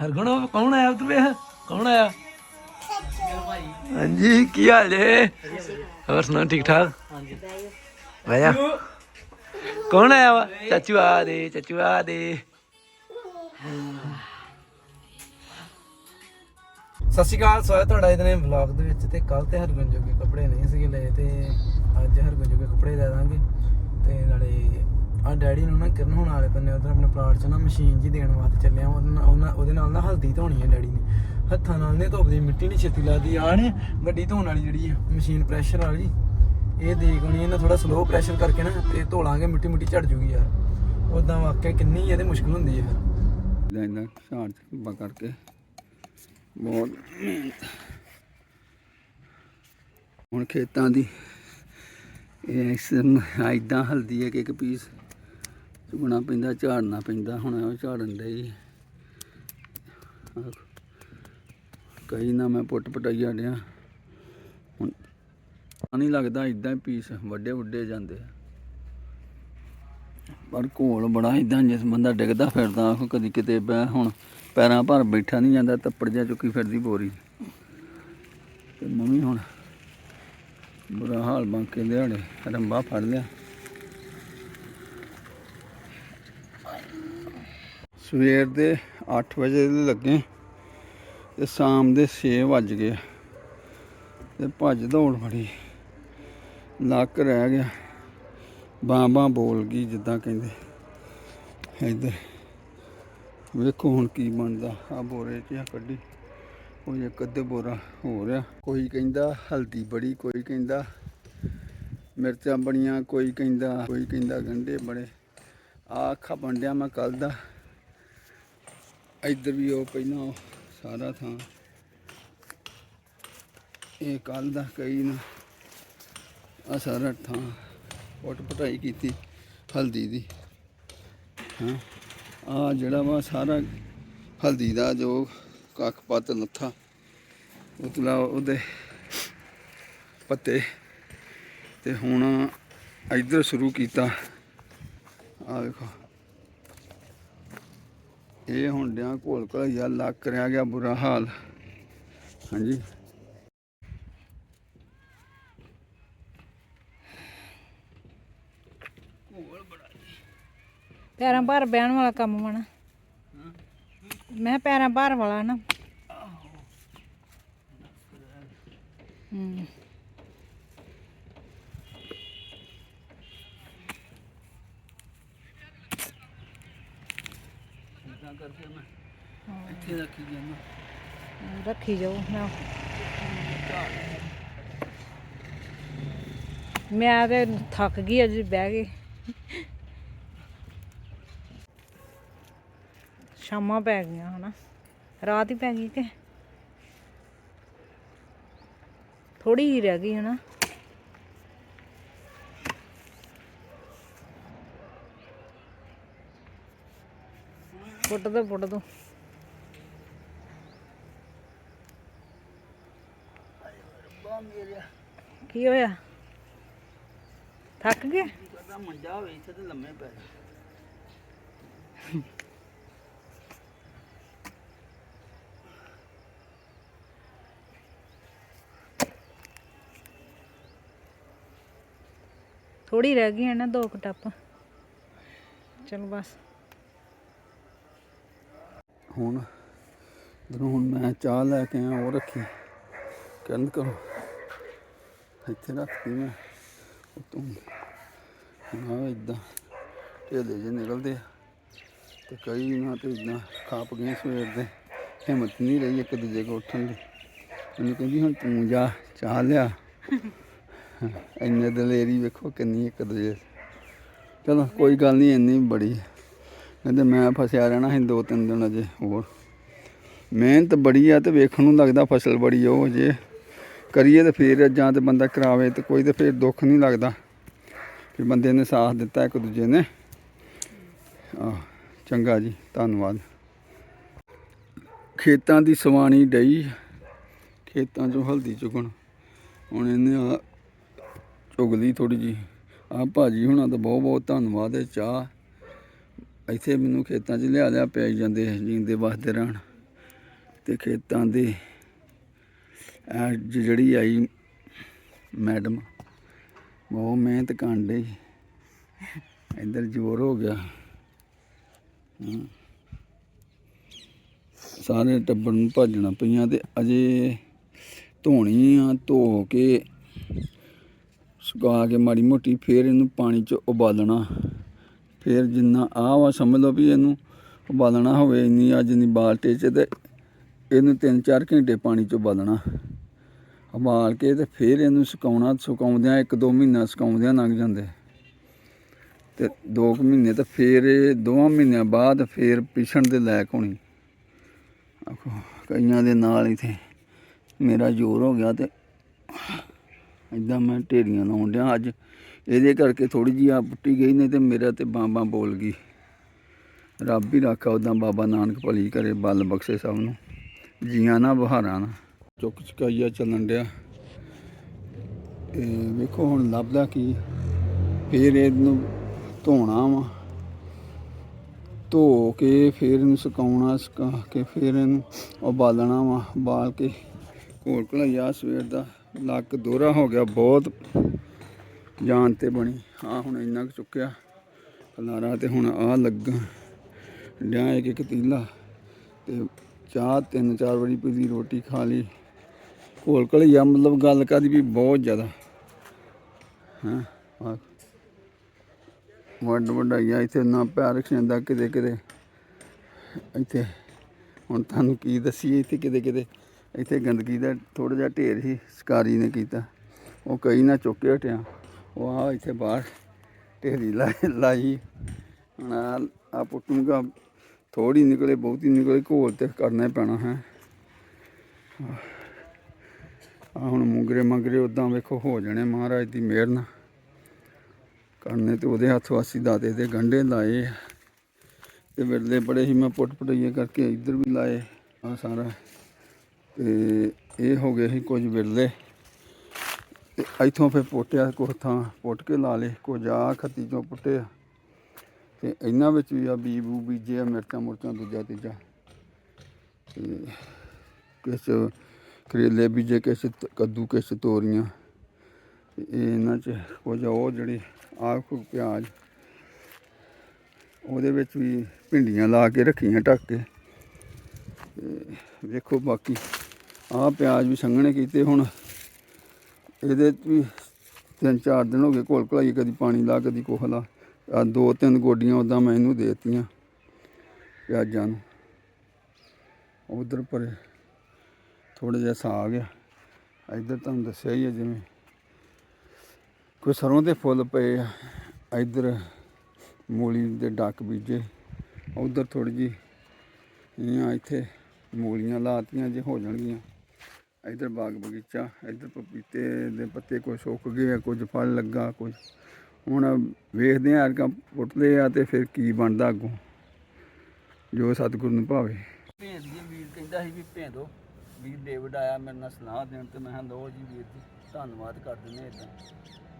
ਹਰਗੁਣ ਕੌਣ ਆਇਆ ਵੇਖ? ਕੌਣ ਆਇਆ? ਹਾਂਜੀ ਕੀ ਹਾਲ ਜੇ ਹੋਰ ਸੁਣਾ ਠੀਕ ਠਾਕ? ਹਾਂਜੀ। ਭਾਇਆ ਕੌਣ ਆਇਆ ਵਾ? ਚਾਚੂ ਆ ਦੇ ਚਾਚੂ ਆ ਦੇ। ਸਤਿ ਸ਼੍ਰੀ ਅਕਾਲ ਸਵਾਗਤ ਤੁਹਾਡਾ ਇਹਦੇ ਵਲੌਗ ਦੇ ਵਿੱਚ ਤੇ ਕੱਲ ਤੇ ਹਰਗੁਣ ਜੋਗੇ ਕੱਪੜੇ ਨਹੀਂ ਸੀਗੇ ਲਏ ਤੇ ਅੱਜ ਹਰਗੁਣ ਜੋਗੇ ਕੱਪੜੇ ਲੈ ਦਾਂਗੇ ਤੇ ਨਾਲੇ ਆ ਡੈਡੀ ਨੂੰ ਨਾ ਕਿਰਨ ਹੋਣ ਵਾਲੇ ਪੰਨੇ ਉਧਰ ਆਪਣੇ ਪਲਾਟ 'ਚ ਨਾ ਮਸ਼ੀਨ ਜੀ ਦੇਣ ਵਾਸਤੇ ਚੱਲਿਆ ਉਹਦੇ ਨਾਲ ਉਹਦੇ ਨਾਲ ਨਾ ਹਲਦੀ ਧੋਣੀ ਹੈ ਡੈਡੀ ਨੇ। ਹੱਥਾਂ ਨਾਲ ਨੇ ਧੋਪਦੀ ਮਿੱਟੀ ਨਹੀਂ ਛੇਤੀ ਲੱਗਦੀ। ਆ ਨੇ ਗੱਡੀ ਧੋਣ ਵਾਲੀ ਜਿਹੜੀ ਆ, ਮਸ਼ੀਨ ਪ੍ਰੈਸ਼ਰ ਵਾਲੀ। ਇਹ ਦੇਖ ਹੋਣੀ ਇਹਨਾਂ ਥੋੜਾ ਸਲੋ ਪ੍ਰੈਸ਼ਰ ਕਰਕੇ ਨਾ ਤੇ ਧੋ ਲਾਂਗੇ ਮਿੱਟੀ ਮਿੱਟੀ ਝੜ ਜੂਗੀ ਯਾਰ। ਉਦਾਂ ਵਾਕਿਆ ਕਿੰਨੀ ਇਹਦੇ ਮੁਸ਼ਕਲ ਹੁੰਦੀ ਹੈ ਫਿਰ ਝਾੜ ਚੁੱਕਾ ਕਰਕੇ। ਬਹੁਤ ਹੁਣ ਖੇਤਾਂ ਦੀ ਇਹ ਇਦਾਂ ਹਲਦੀ ਹੈ ਕਿ ਇੱਕ ਪੀਸ ਚੁਗਣਾ ਪੈਂਦਾ, ਝਾੜਨਾ ਪੈਂਦਾ, ਹੁਣ ਉਹ ਝਾੜਨ ਦੇ ਕਈ ਨਾ ਮੈਂ ਪੁੱਟ ਪਟਾਈਆ ਡਿਆ। ਹੁਣ ਨਹੀਂ ਲੱਗਦਾ ਇਦਾਂ ਹੀ ਪੀਸ ਵੱਡੇ ਵੱਡੇ ਜਾਂਦੇ ਪਰ ਘੋਲ ਬੜਾ ਇਦਾਂ ਜਿਸ ਬੰਦਾ ਡਿੱਗਦਾ ਫਿਰਦਾ ਉਹ ਕਦੀ ਕਿਤੇ ਬੈ ਹੁਣ ਪੈਰਾਂ ਭਰ ਬੈਠਾ ਨਹੀਂ ਜਾਂਦਾ, ਤੱਪੜ ਜਾ ਚੁੱਕੀ ਫਿਰਦੀ ਬੋਰੀ। ਤੇ ਮੰਮੀ ਹੁਣ ਬੁਰਾ ਹਾਲ ਬਣ ਕੇ ਲਿਆੜੇ ਰੰਬਾ ਫੜ ਲਿਆ। ਸਵੇਰ ਦੇ 8 ਵਜੇ ਦੇ ਲੱਗੇ ਤੇ ਸ਼ਾਮ ਦੇ 6 ਵੱਜ ਗਏ ਤੇ ਭੱਜ ਦੌੜ ਬੜੀ, ਲੱਕ ਰਹਿ ਗਿਆ। ਬਾਂ ਬਾਂ ਬੋਲ ਗਈ ਜਿੱਦਾਂ ਕਹਿੰਦੇ, ਇੱਧਰ ਵੇਖੋ ਹੁਣ ਕੀ ਬਣਦਾ। ਆ ਬੋਰੇ 'ਚ ਕੱਢੀ, ਉਹ ਇੱਕ ਅੱਧੇ ਬੋਰਾ ਹੋ ਰਿਹਾ। ਕੋਈ ਕਹਿੰਦਾ ਹਲਦੀ ਬੜੀ, ਕੋਈ ਕਹਿੰਦਾ ਮਿਰਚਾਂ ਬਣੀਆਂ, ਕੋਈ ਕਹਿੰਦਾ ਕੋਈ ਕਹਿੰਦਾ ਗੰਡੇ ਬੜੇ ਆ ਅੱਖਾਂ ਬੰਡਿਆ ਮੈਂ ਕੱਲ ਦਾ। ਇੱਧਰ ਵੀ ਉਹ ਪਹਿਲਾਂ ਉਹ ਸਾਰਾ ਥਾਂ। ਇਹ ਕੱਲ ਦਾ ਕਈ ਨਾ ਆ ਸਾਰਾ ਥਾਂ ਪੁੱਟ ਪਟਾਈ ਕੀਤੀ ਹਲਦੀ ਦੀ। ਹਾਂ? ਆ ਜਿਹੜਾ ਵਾ ਸਾਰਾ ਹਲਦੀ ਦਾ ਜੋ ਕੱਖ ਪੱਤ ਲੱਥਾ ਉਤਲਾ ਉਹਦੇ ਪੱਤੇ। ਤੇ ਹੁਣ ਇੱਧਰ ਸ਼ੁਰੂ ਕੀਤਾ। ਆ ਵੇਖੋ। ਇਹ ਹੁਣ ਡਿਆਂ ਘੋਲ ਘਲਈਆ ਲੱਕ ਰਿਆ ਗਿਆ ਬੁਰਾ ਹਾਲ। ਹਾਂਜੀ। ਪੈਰਾਂ ਭਾਰ ਬਹਿਣ ਵਾਲਾ ਕੰਮ ਵਣਾ ਮੈਂ ਕਿਹਾ ਪੈਰਾਂ ਭਾਰ ਵਾਲਾ ਨਾ। ਹੂੰ। ਇਦਾਂ ਕਰਕੇ ਮੈਂ ਇੱਥੇ ਰੱਖੀ ਜਾਂਦਾ। ਰੱਖੀ ਜਾਓ ਮੈਂ ਮੈਂ ਤੇ ਥੱਕ ਗਈ ਅੱਜ ਬਹਿ ਕੇ। ਸ਼ਾਮਾਂ ਪੈ ਗਈਆਂ ਹਨਾ। ਰਾਤ ਹੀ ਪੈ ਗਈ ਕਿ? ਥੋੜੀ ਹੀ ਰਹਿ ਗਈ ਹਨਾ। ਪੁੱਟ ਦੋ ਕੀ ਹੋਇਆ? ਥੱਕ ਗਏ? ਕਰਦਾ ਮੰਜਾ ਹੋਵੇ ਇੱਥੇ ਤੇ ਲੰਮੇ ਪੈ ਜਾ ਥੋੜੀ ਰਹਿ ਗਈ ਹੈ ਨਾ, ਦੋ ਕੁ ਟੱਪ। ਚਲ ਬਸ। ਹੁਣ ਜਦੋਂ ਹੁਣ ਮੈਂ ਚਾਹ ਲੈ ਕੇ ਆਇਆ, ਉਹ ਰੱਖੀ। ਕਰਨ ਕਰੋ। ਇੱਥੇ ਰੱਖਤੀ ਮੈਂ। ਉਤੋਂ ਨਾ ਇਦਾਂ ਢੇਲੇ ਜੇ ਨਿਕਲਦੇ ਆ ਤੇ ਕਈ ਨਾ ਤੇ ਇਦਾਂ ਖਾਪ ਗਏ ਸਵੇਰ ਦੇ ਹਿੰਮਤ ਨਹੀਂ ਰਹੀ ਇੱਕ ਦੂਜੇ ਕੋ ਉੱਠਣ ਦੀ। ਮੈਨੂੰ ਕਹਿੰਦੀ, ਹੁਣ ਤੂੰ ਜਾ, ਚਾਹ ਲਿਆ। ਇੰਨੇ ਦਲੇਰੀ ਵੇਖੋ ਕਿੰਨੀ ਇੱਕ ਦੂਜੇ। ਚਲੋ, ਕੋਈ ਗੱਲ ਨਹੀਂ, ਇੰਨੀ ਬੜੀ ਕਹਿੰਦੇ ਮੈਂ ਫਸਿਆ ਰਹਿਣਾ ਸੀ ਦੋ ਤਿੰਨ ਦਿਨ ਅਜੇ ਹੋਰ। ਮਿਹਨਤ ਬੜੀ ਆ ਤੇ ਵੇਖਣ ਨੂੰ ਲੱਗਦਾ ਫਸਲ ਬੜੀ ਉਹ ਜੇ। ਕਰੀਏ ਤੇ ਫੇਰ ਜਾਂ ਤੇ ਬੰਦਾ ਕਰਾਵੇ ਤੇ ਕੋਈ ਤੇ ਫੇਰ ਦੁੱਖ ਨਹੀਂ ਲੱਗਦਾ। ਕਿ ਬੰਦੇ ਨੇ ਸਾਥ ਦਿੱਤਾ ਇੱਕ ਦੂਜੇ ਨੇ। ਆਹ, ਚੰਗਾ ਜੀ, ਧੰਨਵਾਦ। ਖੇਤਾਂ ਦੀ ਸਵਾਣੀ ਡਈ। ਖੇਤਾਂ 'ਚੋਂ ਹਲਦੀ ਚੁਗਣ। ਹੁਣ ਇਹਨੇ ਆ ਚੁਗ ਲਈ ਥੋੜੀ ਜੀ ਆ ਭਾਜੀ ਹੁਣਾਂ ਦਾ ਬਹੁਤ ਬਹੁਤ ਧੰਨਵਾਦ ਹੈ, ਚਾਹ। ਇੱਥੇ ਮੈਨੂੰ ਖੇਤਾਂ 'ਚ ਲਿਆ ਲਿਆ ਪਿਆਈ ਜਾਂਦੇ ਜੀਂਦੇ ਵਸਦੇ ਰਹਿਣ ਤੇ ਖੇਤਾਂ ਦੇ ਜਿਹੜੀ ਆਈ ਮੈਡਮ ਬਹੁਤ ਮਿਹਨਤ ਕਰਨ ਡਈ। ਇੱਧਰ ਜ਼ੋਰ ਹੋ ਗਿਆ। ਸਾਰੇ ਟੱਬਰ ਨੂੰ ਭੱਜਣਾ ਪਈਆਂ ਤੇ ਅਜੇ ਧੋਣੀ ਆ ਧੋ ਕੇ ਸੁਕਾ ਕੇ ਮਾੜੀ ਮੋਟੀ ਫੇਰ ਇਹਨੂੰ ਪਾਣੀ 'ਚ ਉਬਾਲਣਾ। ਫਿਰ ਜਿੰਨਾ ਆਹ ਵਾ ਸਮਝ ਲਓ ਵੀ ਇਹਨੂੰ ਉਬਾਲਣਾ ਹੋਵੇ, ਇੰਨੀ ਆ ਜਿੰਨੀ ਬਾਲਟੇ 'ਚ ਤੇ ਇਹਨੂੰ 3-4 ਘੰਟੇ ਪਾਣੀ 'ਚ ਉਬਾਲਣਾ। ਉਬਾਲ ਕੇ ਤੇ ਫਿਰ ਇਹਨੂੰ ਸੁਕਾਉਣਾ, ਸੁਕਾਉਂਦਿਆਂ ਇੱਕ ਦੋ ਮਹੀਨਾ ਸੁਕਾਉਂਦਿਆਂ ਲੰਘ ਜਾਂਦੇ। ਤੇ 2 ਮਹੀਨੇ ਤਾਂ ਫਿਰ ਇਹ ਦੋਵਾਂ ਮਹੀਨਿਆਂ ਬਾਅਦ ਫਿਰ ਪਿਛਣ ਦੇ ਲਾਇਕ ਹੋਣੀ। ਆਖੋ, ਕਈਆਂ ਦੇ ਨਾਲ ਇਥੇ ਮੇਰਾ ਜ਼ੋਰ ਹੋ ਗਿਆ ਤੇ ਇਦਾਂ ਮੈਂ ਢੇਰੀਆਂ ਲਾਉਣ ਡਿਆ ਅੱਜ। ਇਹਦੇ ਕਰਕੇ ਥੋੜੀ ਜਿਹੀ ਆ ਪੁੱਟੀ ਗਈ, ਨਹੀਂ ਤੇ ਮੇਰਾ ਤੇ ਬਾਂਬਾਂ ਬੋਲ ਗਈ। ਰੱਬ ਹੀ ਰਾਖਾ ਉਦਾਂ ਬਾਬਾ ਨਾਨਕ ਭਲੀ ਕਰੇ, ਬਲ ਬਖਸ਼ੇ ਸਭ ਨੂੰ। ਜੀਆਂ ਨਾ ਬਹਾਰਾਂ ਨਾ। ਚੁੱਕ ਚੁਕਾਈਆ ਚੱਲਣ ਡਿਆ। ਤੇ ਵੇਖੋ ਹੁਣ ਲੱਭਦਾ ਕੀ। ਫੇਰ ਇਹਨੂੰ ਧੋਣਾ ਵਾ। ਧੋ ਕੇ ਫੇਰ ਇਹਨੂੰ ਸੁਕਾਉਣਾ, ਸੁਕਾ ਕੇ ਫੇਰ ਇਹਨੂੰ ਉਬਾਲਣਾ ਵਾ, ਉਬਾਲ ਕੇ। ਘੋਲ ਘਲਾਈਆ ਸਵੇਰ ਦਾ ਲੱਕ ਦੋਹਰਾ ਹੋ ਗਿਆ, ਬਹੁਤ ਜਾਨ ਤੇ ਬਣੀ। ਆ ਹੁਣ ਇੰਨਾ ਕੁ ਚੁੱਕਿਆ ਖਲਾਰਾ ਤੇ ਹੁਣ ਆ ਲੱਗਾ। ਡਿਆ ਇੱਕ ਇੱਕ ਤੀਲਾ ਤੇ ਚਾਹ ਤਿੰਨ ਚਾਰ ਵਾਰੀ ਪੀਦੀ ਰੋਟੀ ਖਾ ਲਈ। ਘੋਲ ਆ, ਮਤਲਬ ਗੱਲ ਕਰਦੀ ਵੀ ਬਹੁਤ ਜ਼ਿਆਦਾ। ਹਾਂ ਆ ਵੱਡ ਵੱਡਾਈਆ ਇੱਥੇ ਨਾ ਪੈਰ ਰੱਖਿਆ ਕਿਤੇ ਕਿਤੇ। ਇੱਥੇ ਹੁਣ ਤੁਹਾਨੂੰ ਕੀ ਦੱਸੀਏ, ਇੱਥੇ ਕਿਤੇ ਕਿਤੇ ਇੱਥੇ ਗੰਦਗੀ ਦਾ ਥੋੜਾ ਜਿਹਾ ਢੇਰ ਸੀ ਸ਼ਿਕਾਰੀ ਨੇ ਕੀਤਾ। ਉਹ ਕਈ ਨਾ ਚੁੱਕ ਕੇ ਹਟਿਆ। ਉਹ ਆ ਇੱਥੇ ਬਾਹਰ ਢੇਰੀ ਲਾਈ ਲਾਈ। ਹੁਣ ਆ ਆ ਪੁੱਟੂਗਾ ਥੋੜੀ ਨਿਕਲੇ, ਬਹੁਤੀ ਨਿਕਲੇ, ਘੋਲ ਤੇ ਕਰਨਾ ਪੈਣਾ ਹੈ। ਆ ਹੁਣ ਮੁੰਗਰੇ ਮੰਗਰੇ ਉਦਾਂ ਵੇਖੋ ਹੋ ਜਾਣੇ ਮਹਾਰਾਜ ਦੀ ਮਿਹਰ ਨਾਲ। ਕਰਨੇ ਤੇ ਉਹਦੇ ਹੱਥ ਵਾਸੀ ਦਾਦੇ ਦੇ ਗੰਢੇ ਲਾਏ। ਆ। ਤੇ ਵਿਰਲੇ ਬੜੇ ਹੀ ਮੈਂ ਪੁੱਟ ਪਟਈਏ ਕਰਕੇ ਇੱਧਰ ਵੀ ਲਾਏ। ਆ ਸਾਰਾ ਤੇ ਇਹ ਹੋ ਗਏ ਸੀ ਕੁਝ ਵਿਰਲੇ। ਤੇ ਇੱਥੋਂ ਫਿਰ ਪੋਟਿਆ ਕੁਛ ਥਾਂ, ਪੁੱਟ ਕੇ ਲਾ ਲਏ ਕੁਝ ਆ ਖੱਤੀ ਚੋਂ ਪੁੱਟਿਆ। ਤੇ ਇਹਨਾਂ ਵਿੱਚ ਵੀ ਆ ਬੀ ਬੂ ਬੀਜੇ ਆ ਮਿਰਚਾਂ ਮੁਰਚਾਂ ਦੂਜਾ ਤੀਜਾ। ਤੇ ਕਿਸ ਕਰੇਲੇ ਬੀਜੇ, ਕਿਸ ਕੱਦੂ ਕਿਸ ਤੋਰੀਆਂ। ਤੇ ਇਹਨਾਂ ਚ ਕੁਝ ਉਹ ਜਿਹੜੇ ਆਹ ਕੋ ਪਿਆਜ਼, ਉਹਦੇ ਵਿੱਚ ਵੀ ਭਿੰਡੀਆਂ ਲਾ ਕੇ ਰੱਖੀਆਂ, ਢੱਕ ਕੇ। ਤੇ ਵੇਖੋ ਬਾਕੀ। ਆਹ ਪਿਆਜ਼ ਵੀ ਸੰਘਣੇ ਕੀਤੇ ਹੁਣ। ਇਹਦੇ 'ਚ ਵੀ ਤਿੰਨ ਚਾਰ ਦਿਨ ਹੋ ਗਏ ਘੋਲ ਘਲਾਈ, ਕਦੀ ਪਾਣੀ ਲਾ, ਕਦੀ ਕੁਛ ਲਾ। ਆ ਦੋ ਤਿੰਨ ਗੋਡੀਆਂ ਉਦਾਂ ਮੈਂ ਇਹਨੂੰ ਦੇ ਦਿੱਤੀਆਂ ਪਿਆਜ਼ਾਂ ਨੂੰ। ਉਧਰ ਪਰ ਥੋੜਾ ਜਿਹਾ ਸਾਗ ਆ। ਇੱਧਰ ਤੁਹਾਨੂੰ ਦੱਸਿਆ ਹੀ ਹੈ ਜਿਵੇਂ ਕੋਈ ਸਰੋਂ ਦੇ ਫੁੱਲ ਪਏ ਆ। ਇੱਧਰ ਮੂਲੀ ਦੇ ਡੱਕ ਬੀਜੇ। ਉਧਰ ਥੋੜੀ ਜੀ ਇੱਥੇ ਮੂਲੀਆਂ ਲਾਤੀਆਂ ਜੇ ਹੋ ਜਾਣਗੀਆਂ। ਇੱਧਰ ਬਾਗ ਬਗੀਚਾ ਇੱਧਰ ਪਪੀਤੇ ਦੇ ਪੱਤੇ ਕੁਝ ਸੁੱਕ ਗਏ ਆ ਕੁਝ ਫਲ ਲੱਗਾ ਕੁਝ। ਹੁਣ ਵੇਖਦੇ ਆ ਅਰਕਾ ਪੁੱਟਦੇ ਆ ਤੇ ਫਿਰ ਕੀ ਬਣਦਾ ਅੱਗੋਂ। ਜੋ ਸਤਿਗੁਰੂ ਨੂੰ ਭਾਵੇ। ਭੇਂਦ ਜੀ ਵੀਰ ਕਹਿੰਦਾ ਸੀ ਵੀ ਭੇਂਦੋ ਵੀਰ ਡੇਵਿਡ ਆਇਆ ਮੇਰੇ ਨਾਲ ਸਲਾਹ ਦੇਣ ਤੇ ਮੈਂ ਕਿਹਾ ਲਓ ਜੀ ਵੀਰ ਜੀ ਧੰਨਵਾਦ ਕਰ ਦਿੰਦੇ ਇਦਾਂ।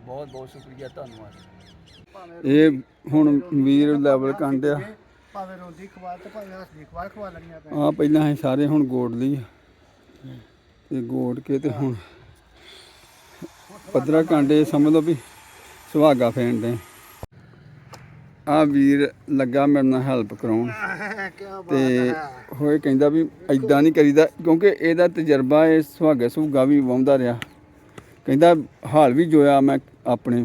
ਬਹੁਤ ਬਹੁਤ ਸ਼ੁਕਰੀਆ ਧੰਨਵਾਦ। ਇਹ ਹੁਣ ਵੀਰ ਲੈਵਲ ਕੰਡਿਆ ਭਾਵੇਂ ਰੋਂਦੀ ਖਵਾ ਤੇ ਭਾਵੇਂ ਹੱਸਦੀ ਖਵਾ ਖਵਾ ਲੈਣੀਆਂ ਪੈ ਆ ਪਹਿਲਾਂ ਅਸੀਂ ਸਾਰੇ ਹੁਣ ਗੋੜ ਲਈ ਆ। ਤੇ ਗੋੜ ਕੇ ਤੇ ਹੁਣ ਪੱਧਰਾ ਕਾਂਡੇ ਸਮਝ ਲਓ ਵੀ ਸੁਹਾਗਾ ਫੇਂਦੇ ਆ ਵੀਰ ਲੱਗਾ ਮੇਰੇ ਨਾਲ ਹੈਲਪ ਕਰਾਉਣ। ਤੇ ਹੋਏ ਕਹਿੰਦਾ ਵੀ ਐਦਾਂ ਨਹੀਂ ਕਰੀਦਾ, ਕਿਉਂਕਿ ਇਹਦਾ ਤਜਰਬਾ, ਇਹ ਸੁਹਾਗੇ ਸੁਹਾਗਾ ਵੀ ਵਾਉਂਦਾ ਰਿਹਾ। ਕਹਿੰਦਾ ਹਾਲ ਵੀ ਜੋਇਆ ਮੈਂ ਆਪਣੇ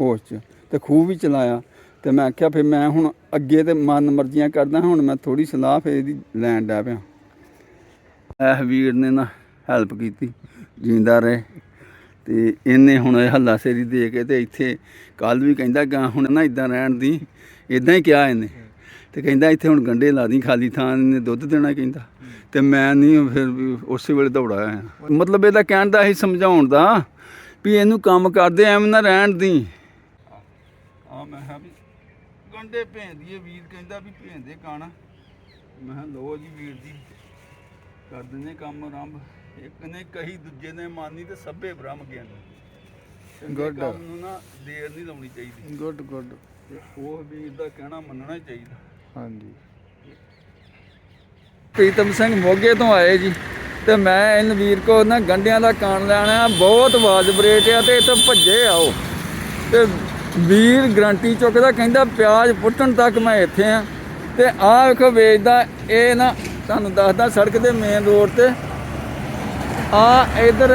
ਹੋਸ਼ 'ਚ ਤੇ ਖੂਹ ਵੀ ਚਲਾਇਆ। ਤੇ ਮੈਂ ਆਖਿਆ ਫਿਰ ਮੈਂ ਹੁਣ ਅੱਗੇ ਤੇ ਮਨ ਮਰਜ਼ੀਆਂ ਕਰਦਾ, ਹੁਣ ਮੈਂ ਥੋੜੀ ਸਲਾਹ ਫੇਰ ਇਹਦੀ ਲੈਣ ਡਿਆ ਪਿਆ। ਇਹ ਵੀਰ ਨੇ ਨਾ ਹੈਲਪ ਕੀਤੀ, ਜਿੰਦਾ ਰਹੇ। ਤੇ ਇਹਨੇ ਹੁਣ ਇਹ ਹੱਲਾ ਸੇਰੀ ਦੇ ਕੇ ਤੇ ਇੱਥੇ ਕੱਲ ਵੀ ਕਹਿੰਦਾ ਗਾ, ਹੁਣ ਨਾ ਇਦਾਂ ਰਹਿਣ ਦੀ ਇਦਾਂ ਹੀ ਕਿਹਾ ਇਹਨੇ। ਤੇ ਕਹਿੰਦਾ ਇੱਥੇ ਹੁਣ ਗੰਡੇ ਲਾ ਦੀ ਖਾਲੀ ਥਾਂ, ਇਹਨੇ ਦੁੱਧ ਦੇਣਾ ਕਹਿੰਦਾ। ਤੇ ਮੈਂ ਨਹੀਂ ਫਿਰ ਵੀ ਉਸੇ ਵੇਲੇ ਦੌੜਾ ਆਇਆ। ਮਤਲਬ ਇਹਦਾ ਕਹਿਣ ਦਾ ਹੀ ਸਮਝਾਉਣ ਦਾ ਵੀ ਇਹਨੂੰ ਕੰਮ ਕਰਦੇ ਐਵੇਂ ਨਾ ਰਹਿਣ ਦੀ। ਆ ਮੈਂ ਕਿਹਾ ਵੀ ਗੰਡੇ ਭੇਂਦੀਏ ਵੀਰ, ਕਹਿੰਦਾ ਵੀ ਭੇਂਦੇ ਕਾਣਾ। ਮੈਂ ਕਿਹਾ ਲੋ ਜੀ ਵੀਰ ਜੀ। ਕਰ ਦਿੰਦੇ ਕੰਮ ਆਰੰਭ ਇੱਕ ਨੇ ਕਹੀ ਦੂਜੇ ਨੇ ਮਾਨੀ ਤੇ ਸਭੇ ਬ੍ਰਹਮ ਗਿਆਨੀ. ਕੰਮ ਨੂੰ ਨਾ ਦੇਰ ਨਹੀਂ ਲਾਉਣੀ ਚਾਹੀਦੀ। Good good. ਉਹ ਵੀਰ ਦਾ ਕਹਿਣਾ ਮੰਨਣਾ ਚਾਹੀਦਾ। ਹਾਂਜੀ। ਪ੍ਰੀਤਮ ਸਿੰਘ ਮੋਗੇ ਤੋਂ ਆਏ ਜੀ ਤੇ ਮੈਂ ਇਹਨ ਵੀਰ ਕੋ ਨਾ ਗੰਡਿਆਂ ਦਾ ਕਾਣ ਲੈਣਾ ਬਹੁਤ ਵਾਜਬ ਰੇਟ ਆ ਤੇ ਇੱਥੇ ਭੱਜੇ ਆਓ। ਤੇ ਵੀਰ ਗਰੰਟੀ ਚੁੱਕਦਾ ਕਹਿੰਦਾ ਪਿਆਜ਼ ਪੁੱਟਣ ਤੱਕ ਮੈਂ ਇੱਥੇ ਆ। ਤੇ ਆਹ ਵੇਖੋ ਵੇਚਦਾ ਇਹ ਨਾ ਤੁਹਾਨੂੰ ਦੱਸਦਾ ਸੜਕ ਦੇ ਮੇਨ ਰੋਡ ਤੇ। ਆ ਇਧਰ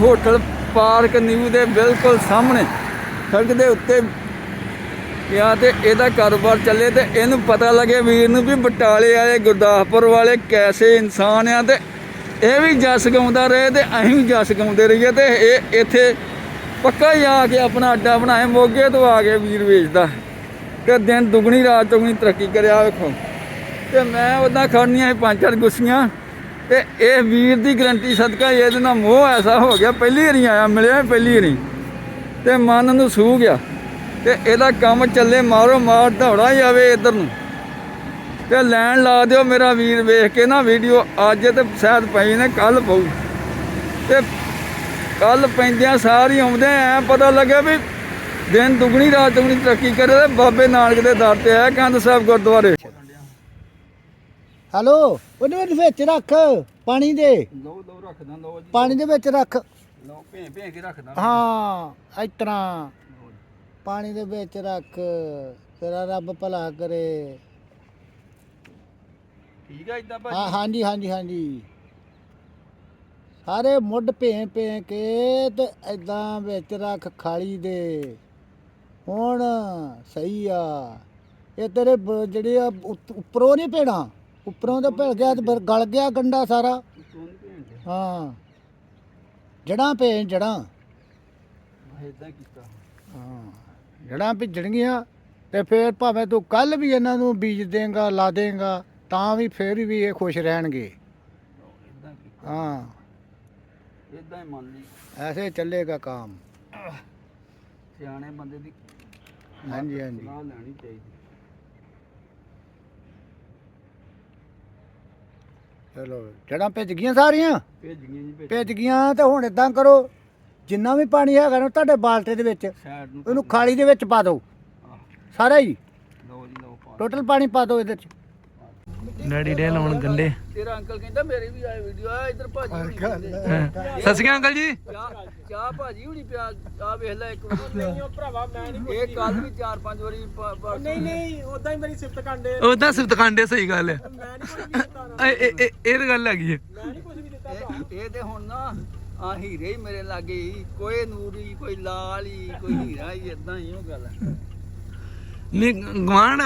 ਹੋਟਲ ਪਾਰਕ ਨਿਊ ਦੇ ਬਿਲਕੁਲ ਸਾਹਮਣੇ। ਸੜਕ ਦੇ ਉੱਤੇ ਪਿਆ ਤੇ ਇਹਦਾ ਕਾਰੋਬਾਰ ਚੱਲੇ ਤੇ ਇਹਨੂੰ ਪਤਾ ਲੱਗੇ ਵੀਰ ਨੂੰ ਵੀ ਬਟਾਲੇ ਵਾਲੇ, ਗੁਰਦਾਸਪੁਰ ਵਾਲੇ ਕੈਸੇ ਇਨਸਾਨ ਆ ਤੇ ਇਹ ਵੀ ਜਸ ਗਾਉਂਦਾ ਰਹੇ ਤੇ ਅਸੀਂ ਵੀ ਜਸ ਗਾਉਂਦੇ ਰਹੀਏ ਤੇ ਇਹ ਇੱਥੇ ਪੱਕਾ ਹੀ ਆ ਕੇ ਆਪਣਾ ਅੱਡਾ ਬਣਾਏ, ਮੋਗੇ ਤੋਂ ਆ ਕੇ ਵੀਰ ਵੇਚਦਾ। ਤੇ ਦਿਨ ਦੁਗਣੀ ਰਾਤ ਚੁਗਣੀ ਤਰੱਕੀ ਕਰਿਆ ਵੇਖੋ। ਤੇ ਮੈਂ ਉਹਦਾ ਖੜਨੀਆਂ ਸੀ ਪੰਜ ਚਾਰ ਗੁੱਸੀਆਂ ਤੇ ਇਹ ਵੀਰ ਦੀ ਗਰੰਟੀ ਸਦਕਾ ਇਹਦੇ ਨਾਲ ਮੋਹ ਐਸਾ ਹੋ ਗਿਆ, ਪਹਿਲੀ ਵਾਰੀ ਆਇਆ, ਮਿਲਿਆ ਪਹਿਲੀ ਵਾਰੀ। ਤੇ ਮਨ ਨੂੰ ਸੂ ਗਿਆ। ਤੇ ਇਹਦਾ ਕੰਮ ਚੱਲੇ ਮਾਰੋ ਮਾਰ ਦੌੜਾ ਜਾਵੇ ਇਧਰ ਨੂੰ। ਤੇ ਲੈਣ ਲਾ ਦਿਓ ਮੇਰਾ ਵੀਰ, ਵੇਖ ਕੇ ਨਾ ਵੀਡੀਓ, ਅੱਜ ਤੇ ਸ਼ਾਇਦ ਪਈ ਨੇ ਕੱਲ ਪਊ। ਤੇ ਕੱਲ ਪੈਂਦਿਆਂ ਸਾਰੀ ਆਉਂਦੇ ਐ ਪਤਾ ਲੱਗਿਆ ਵੀ ਦਿਨ ਦੁਗਣੀ, ਰਾਤ ਦੁਗਣੀ ਤਰੱਕੀ ਕਰੇ ਬਾਬੇ ਨਾਨਕ ਦੇ ਦਰ ਤੇ ਆਇਆ, ਕੰਧ ਸਾਹਿਬ ਗੁਰਦੁਆਰੇ। ਹੈਲੋ ਉਹਦੇ ਵਿੱਚ ਵਿੱਚ ਰੱਖ ਪਾਣੀ ਦੇ। ਲਓ ਲਓ ਰੱਖਦਾ ਲਓ ਜੀ। ਪਾਣੀ ਦੇ ਵਿੱਚ ਰੱਖ। ਲਓ ਭੇ ਭੇ ਕੇ ਰੱਖਦਾ। ਹਾਂ ਇਸ ਤਰ੍ਹਾਂ। ਪਾਣੀ ਦੇ ਵਿੱਚ ਰੱਖ ਤੇਰਾ ਰੱਬ ਭਲਾ ਕਰੇ। ਠੀਕ ਆ ਇਦਾਂ ਹਾਂ ਹਾਂਜੀ ਹਾਂਜੀ ਹਾਂਜੀ। ਸਾਰੇ ਮੁੱਢ ਭੇ ਭੇ ਕੇ ਤੇ ਐਦਾਂ ਵਿੱਚ ਰੱਖ ਖਾਲੀ ਦੇ। ਹੁਣ ਸਹੀ ਆ। ਇਹ ਤੇਰੇ ਬ- ਜਿਹੜੇ ਆ ਉੱਤ- ਉੱਪਰੋਂ ਨਹੀਂ ਭੇਣਾ। ਉੱਪਰੋਂ ਤਾਂ ਭਿਲ ਗਿਆ ਤੇ ਫਿਰ ਗਲ ਗਿਆ ਗੰਡਾ ਸਾਰਾ। ਹਾਂ। ਜੜਾਂ ਭੇ ਜੜਾਂ। ਇਦਾਂ ਕੀਤਾ। ਹਾਂ। ਜੜਾਂ ਭਿੱਜਣਗੀਆਂ ਤੇ ਫੇਰ ਭਾਵੇਂ ਤੂੰ ਕੱਲ ਵੀ ਇਹਨਾਂ ਨੂੰ ਬੀਜ ਦੇਂਗਾ ਲਾ ਦੇਂਗਾ ਤਾਂ ਵੀ ਫੇਰ ਵੀ ਇਹ ਖੁਸ਼ ਰਹਿਣਗੇ। ਹਾਂ। ਇਦਾਂ ਹੀ ਮੰਨ ਲਈ। ਐਸੇ ਚੱਲੇਗਾ ਕੰਮ। ਸਿਆਣੇ ਬੰਦੇ ਦੀ ਹਾਂਜੀ ਹਾਂਜੀ। ਸਲਾਹ ਲੈਣੀ ਚਾਹੀਦੀ। ਚਲੋ ਜੜਾਂ ਭਿੱਜ ਗਈਆਂ ਸਾਰੀਆਂ? ਭੇਜ ਗਈਆਂ ਜੀ ਭੇਜ ਭਿੱਜ ਗਈਆਂ। ਤੇ ਹੁਣ ਇਦਾਂ ਕਰੋ ਜਿੰਨਾ ਵੀ ਪਾਣੀ ਹੈਗਾ ਨਾ ਤੁਹਾਡੇ ਬਾਲਟੇ ਦੇ ਵਿੱਚ ਸਾਈਡ ਨੂੰ ਉਹਨੂੰ ਖਾਲੀ ਦੇ ਵਿੱਚ ਪਾ ਦਿਓ। ਆਹ, ਸਾਰਾ ਹੀ? ਲਓ ਜੀ ਲਓ ਪਾ ਟੋਟਲ ਪਾਣੀ ਪਾ ਦਿਓ ਇਹਦੇ ਚ। ਡੈਡੀ ਦੇ ਲਾਉਣ ਗੰਡੇ। ਤੇਰਾ ਅੰਕਲ ਕਹਿੰਦਾ ਮੇਰੇ ਵੀ ਆਏ ਵੀਡੀਓ ਆ ਇੱਧਰ ਭਾਜੀ। ਸਤਿ ਸ਼੍ਰੀ ਅਕਾਲ ਅੰਕਲ ਜੀ। ਚਾਹ ਭਾਜੀ ਹੁਣੀ ਪਿਆ ਆ ਵੇਖ ਲੈ ਇੱਕ ਵਾਰ। ਨਹੀਂ ਉਹ ਭਰਾਵਾ ਮੈਂ ਨਹੀਂ ਇਹ ਕੱਲ ਵੀ ਚਾਰ ਪੰਜ ਵਾਰੀ ਨਹੀਂ ਨਹੀਂ ਉਹਦਾ ਸਿਫਤ ਕਾਂਡੇ ਸਹੀ ਗੱਲ ਹੈ। ਇਹ ਇਹ ਇਹ- ਇਹ ਤਾਂ ਗੱਲ ਹੈਗੀ ਹੈ। ਇਹ ਤੇ ਹੁਣ ਨਾ ਆ ਹੀਰੇ ਹੀ ਮੇਰੇ ਲਾਗੇ ਹੀ। ਕੋਈ ਨੂਰੀ ਕੋਈ ਲਾਲ ਹੀ ਕੋਈ ਹੀਰਾ ਹੀ ਇਦਾਂ ਹੀ ਉਹ ਗੱਲ ਨਹੀਂ ਗਵਾਨ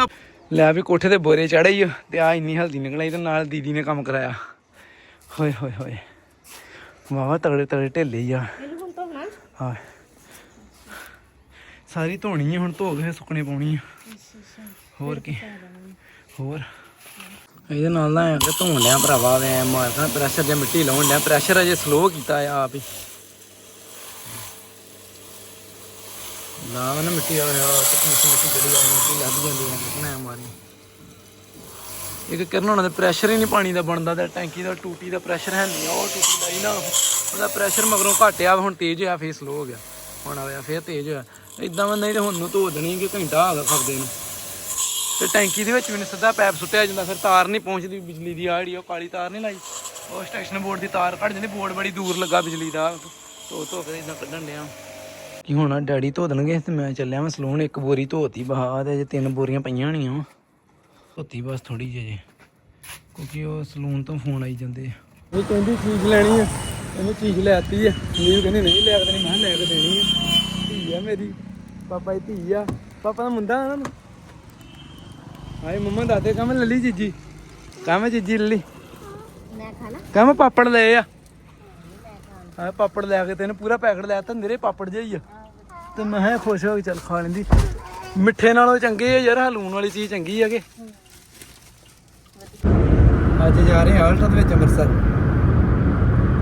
ਲੈ ਵੀ ਕੋਠੇ ਤੇ ਬੋਰੇ ਚੜੇ ਹੀ ਤੇ ਆ ਇੰਨੀ ਹਲਦੀ ਨਿਕਲ ਆਈ ਤੇ ਨਾਲ ਦੀਦੀ ਨੇ ਕੰਮ ਕਰਾਇਆ। ਹੋਏ ਹੋਏ ਹੋਏ। ਵਾਵਾ ਤਗੜੇ ਤਗੜੇ ਢੇਲੇ ਆ। ਹਾਂ। ਸਾਰੀ ਧੋਣੀ ਹੈ ਹੁਣ ਧੋ ਕੇ ਸੁੱਕਣੇ ਪਾਉਣੀ ਆ ਹੋਰ ਕੀ। ਹੋਰ। ਇਹਦੇ ਨਾਲ ਨਾ ਆ ਕੇ ਧੋਣ ਲਿਆ ਭਰਾਵਾ ਵੇ ਮਾਰਦਾ ਪ੍ਰੈਸ਼ਰ ਜੇ ਮਿੱਟੀ ਲਾਉਣ ਲਿਆ ਪ੍ਰੈਸ਼ਰ ਅਜੇ ਸਲੋ ਕੀਤਾ ਆ ਆਪ ਹੀ। ਨਾ ਨਾ ਮਿੱਟੀ ਆ ਰਿਹਾ ਤੇ ਮਿੱਟੀ ਜਿਹੜੀ ਆ, ਮਿੱਟੀ ਲੱਗ ਜਾਂਦੀ ਹੈ ਕਿਤਨਾ ਮਾਰੀ। ਇੱਕ ਕਰਨ ਉਹਨਾਂ ਦੇ ਪ੍ਰੈਸ਼ਰ ਹੀ ਨਹੀਂ ਪਾਣੀ ਦਾ ਬਣਦਾ, ਤੇ ਟੈਂਕੀ ਦਾ ਟੂਟੀ ਦਾ ਪ੍ਰੈਸ਼ਰ ਹੈ ਨਹੀਂ, ਉਹ ਟੂਟੀ ਲਾਈ ਨਾ, ਉਹਦਾ ਪ੍ਰੈਸ਼ਰ ਮਗਰੋਂ ਘਟਿਆ, ਹੁਣ ਤੇਜ਼ ਹੋਇਆ, ਫੇਰ ਸਲੋ ਹੋ ਗਿਆ, ਹੁਣ ਆਇਆ ਫੇਰ ਤੇਜ਼ ਹੋਇਆ। ਇਦਾਂ ਮੈਂ ਨਹੀਂ ਤੇ ਹੁਣ ਨੂੰ ਧੋ ਦੇਣੀ ਕਿ ਘੰਟਾ ਆ ਗਿਆ ਖਪਦੇ ਨੂੰ। ਤੇ ਟੈਂਕੀ ਦੇ ਵਿੱਚ ਵੀ ਨੀ ਸਿੱਧਾ ਪੈਪ ਸੁੱਟਿਆ ਜਾਂਦਾ, ਫਿਰ ਤਾਰ ਨਹੀਂ ਪਹੁੰਚਦੀ, ਬਿਜਲੀ ਦੀ ਆ ਜਿਹੜੀ, ਉਹ ਕਾਲੀ ਤਾਰ ਨਹੀਂ ਲਾਈ। ਉਹ ਸਟੇਸ਼ਨ ਬੋਰਡ ਦੀ ਤਾਰ ਕੱਢ ਜਾਂਦੀ ਬੋਰਡ ਬੜੀ ਦੂਰ ਲੱਗਾ ਬਿਜਲੀ ਦਾ। ਧੋ ਧੋ ਕੇ ਇਦਾਂ ਕੱਢਣ ਡਿਆ। ਕੀ ਹੁਣ ਡੈਡੀ ਧੋ ਦੇਣਗੇ ਤੇ ਮੈਂ ਚੱਲਿਆ ਮੈਂ ਸਲੂਨ ਇੱਕ ਬੋਰੀ ਧੋਤੀ ਬਾਹਰ ਤੇ ਅਜੇ ਤਿੰਨ ਬੋਰੀਆਂ ਪਈਆਂ ਹੋਣੀਆਂ ਧੋਤੀ ਬਸ ਥੋੜੀ ਜਿਹੀ ਕਿਉਂਕਿ ਉਹ ਸਲੂਨ ਤੋਂ ਫੋਨ ਆਈ ਜਾਂਦੇ ਆ। ਇਹ ਕਹਿੰਦੀ ਚੀਜ਼ ਲੈਣੀ ਆ ਇਹਨੂੰ ਚੀਜ਼ ਲੈਤੀ ਆ। ਨੀਲ ਕਹਿੰਦੀ ਨਹੀਂ ਲੈ ਕੇ ਦੇਣੀ ਮੈਂ ਲੈ ਕੇ ਦੇਣੀ ਆ। ਧੀ ਆ ਮੇਰੀ ਪਾਪਾ ਦੀ ਧੀ ਆ। ਪਾਪਾ ਦਾ ਮੁੰਡਾ ਆ ਨਾ ਹਾਏ ਮੰਮਾ ਦਾਦੇ ਕਹਾਂ ਲੱਲੀ ਜੀਜੀ ਕਹਾਂ ਜੀਜੀ ਲੱਲੀ ਮੈਂ ਖਾਣਾ। ਕਹਾਂ ਪਾਪੜ ਲਏ ਆ। ਹਾਂ ਪਾਪੜ ਲੈ ਕੇ ਤੈਨੂੰ ਪੂਰਾ ਪੈਕਟ ਲੈ ਤਾ ਮੇਰੇ ਪਾਪੜ ਜਿਹੀ ਆ। ਤੇ ਮੈਂ ਕਿਹਾ ਖੁਸ਼ ਹੋ ਕੇ ਚੱਲ ਖਾ ਲੈਂਦੀ। ਮਿੱਠੇ ਨਾਲੋਂ ਚੰਗੇ ਆ ਯਾਰ ਹਲੂਣ ਵਾਲੀ ਚੀਜ਼ ਚੰਗੀ ਹੈਗੇ ਅੱਜ ਜਾ ਰਹੇ ਹਾਂ ਹਾਲਟਾ ਦੇ ਵਿੱਚ ਅੰਮ੍ਰਿਤਸਰ।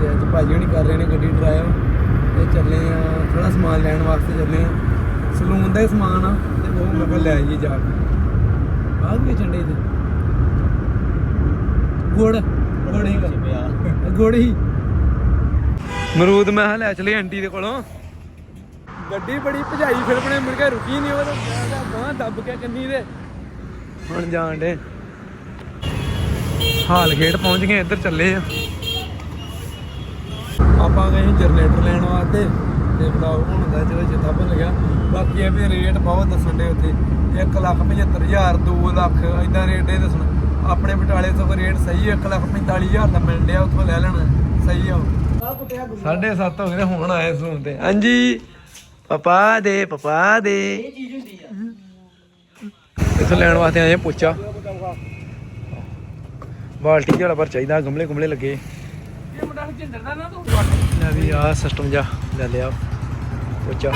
ਤੇ ਅੱਜ ਭਾਜੀ ਹੁਣੀ ਕਰ ਰਹੇ ਨੇ ਗੱਡੀ ਡਰਾਈਵ ਤੇ ਚੱਲੇ ਆ ਥੋੜਾ ਸਮਾਨ ਲੈਣ ਵਾਸਤੇ ਚੱਲੇ ਆ। ਸਲੂਨ ਦਾ ਹੀ ਸਮਾਨ ਆ ਤੇ ਉਹ ਮੈਂ ਕਿਹਾ ਲੈ ਆਈਏ ਜਾ ਕੇ। ਆਹ ਵੀ ਝੰਡੇ ਤੇ। ਗੁੜ ਗੁੜ ਹੀ ਗੁੜ ਹੀ। ਮਰੂਦ ਮੈਂ ਲੈ ਚਲੇ ਆਂਟੀ ਦੇ ਕੋਲੋਂ। ਗੱਡੀ ਬੜੀ ਭਜਾਈ ਫਿਰ ਆਪਣੇ ਮੁੜ ਕੇ ਰੁਕੀ ਨਹੀਂ ਉਹ ਤਾਂ ਬਾਹ ਦੱਬ ਕੇ ਕੰਨੀ ਦੇ। ਹੁਣ ਜਾਣ ਡੇ ਹਾਲ ਗੇਟ ਪਹੁੰਚ ਗਏ ਇੱਧਰ ਚੱਲੇ ਆ। ਆਪਾਂ ਗਏ ਜਨਰੇਟਰ ਲੈਣ ਵਾਸਤੇ ਤੇ ਬਲੌਗ ਹੁਣ ਦਾ ਜਿਹੜਾ ਜਿੱਦਾਂ ਭੁੱਲ ਗਿਆ। ਬਾਕੀ ਇਹ ਵੀ ਰੇਟ ਬਹੁਤ ਦੱਸਣ ਦੇ ਉੱਥੇ। 1 ਲੱਖ 75000 2 ਲੱਖ ਇਦਾਂ ਰੇਟ ਇਹ ਦੱਸਣ। ਆਪਣੇ ਬਟਾਲੇ ਤੋਂ ਰੇਟ ਸਹੀ ਹੈ? 1 ਲੱਖ 45000 ਦਾ ਮਿਲ ਡਿਆ ਉੱਥੋਂ ਲੈ ਲੈਣਾ। ਸਹੀ ਆ ਸਾਢੇ ਸੱਤ ਹੋ ਗਏ ਤੇ ਹੁਣ ਆਏ ਸੂਨ ਤੇ। ਹਾਂਜੀ, ਪਪਾ ਦੇ ਪਪਾ ਦੇ। ਇਹ ਚੀਜ਼ ਹੁੰਦੀ ਆ ਇੱਥੋਂ ਲੈਣ ਵਾਸਤੇ ਆਏ ਆ ਬਾਲਟੀ ਜਿਹੜਾ ਪਰ ਚਾਹੀਦਾ, ਗਮਲੇ ਗੁਮਲੇ ਲੱਗੇ। ਲੈ ਵੀ ਆ ਸਿਸਟਮ ਜਾ ਲੈ ਲਿਆ, ਪੋਚਾ।